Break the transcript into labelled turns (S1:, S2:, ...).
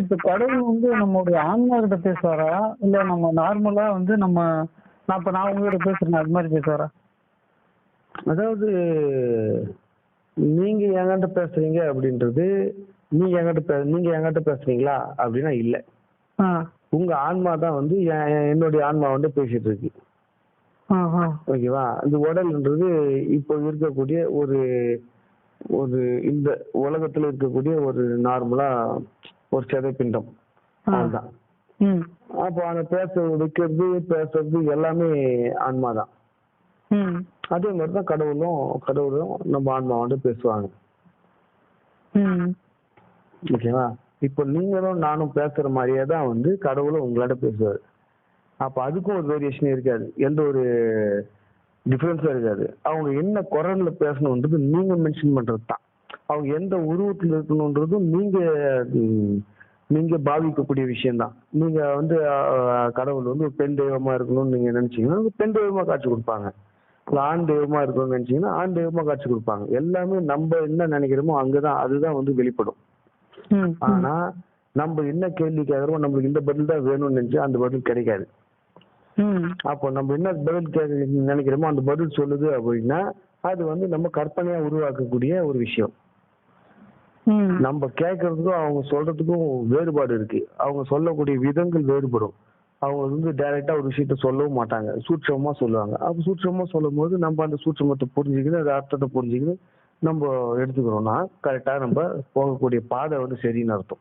S1: இப்ப கடவுள் வந்து நம்மளுடைய ஆன்மா கிட்ட பேசுவாரா? இல்ல நம்ம நார்மலா வந்து நம்ம நான் இப்ப நான் உங்ககிட்ட பேசுறேன் அது மாதிரி பேசுவாரா?
S2: அதாவது நீங்க என்கிட்ட பேசுறீங்க அப்படின்றது நீங்க என்கிட்ட நீங்க என்கிட்ட பேசுறீங்களா? அப்படின்னா இல்ல. உங்க ஆன்மா தான் வந்து என் என்- என்னுடைய ஆன்மா வந்து பேசிட்டு இருக்கு. ஓகேவா? இந்த உடல்ன்றது இப்போ இருக்கக்கூடிய ஒரு ஒரு இந்த உலகத்துல இருக்கக்கூடிய ஒரு நார்மலா ஒரு சிதைப்பிண்டம்
S1: ஆ.
S2: அதுதான். அப்போ அந்த பேச வைக்கிறது பேசுறது எல்லாமே ஆன்மா தான் அதே மாதிரி தான் கடவுளும் கடவுளும் நம்ம ஆன்மா வந்து பேசுவாங்க. ஓகேவா? இப்போ நீங்களும் நானும் பேசுற மாதிரியே தான் வந்து கடவுளும் உங்களோட பேசுவாரு. அப்ப அதுக்கும் ஒரு வேரியேஷன் இருக்காது. எந்த ஒரு டிஃபரன்ஸும் இருக்காது. அவங்க என்ன குரல்ல பேசணுன்றது நீங்க மென்ஷன் பண்றது தான் அவங்க எந்த உருவத்துல இருக்கணுன்றதும் நீங்க ம், நீங்க பாவிக்கக்கூடிய விஷயம்தான். நீங்க வந்து கடவுள் வந்து பெண் தெய்வமா இருக்கணும்னு நீங்க நினைச்சீங்கன்னா பெண் தெய்வமா காட்சி கொடுப்பாங்க. இல்ல ஆண் தெய்வமா இருக்கணும்னு நினைச்சீங்கன்னா ஆண் தெய்வமா காட்சி கொடுப்பாங்க. எல்லாமே நம்ம என்ன நினைக்கிறோமோ அங்கதான் அதுதான் வந்து வெளிப்படும்.
S1: ம்
S2: ஆனா நம்ம என்ன கேள்வி கேட்கறோமோ நம்மளுக்கு இந்த பதில் தான் வேணும்னு நினைச்சு அந்த பதில் கிடைக்காது. அப்போ நம்ம என்ன பதில் கேட்க நினைக்கிறோமோ அந்த பதில் சொல்லுது அப்படின்னா அது வந்து நம்ம கற்பனையா உருவாக்கக்கூடிய ஒரு விஷயம். நம்ம கேட்கறதுக்கும் அவங்க சொல்றதுக்கும் வேறுபாடு இருக்கு. அவங்க சொல்லக்கூடிய விதங்கள் வேறுபடும். அவங்க வந்து டைரக்டா ஒரு விஷயத்த சொல்லவும் மாட்டாங்க. சூட்சமா சொல்லுவாங்க. அப்ப சூட்சமா சொல்லும் போது நம்ம அந்த சூட்சமத்தை புரிஞ்சுக்கிட்டு அந்த அர்த்தத்தை புரிஞ்சுக்கிட்டு நம்ம எடுத்துக்கிறோம்னா கரெக்டா நம்ம போகக்கூடிய பாதை வந்து சரின்னு அர்த்தம்.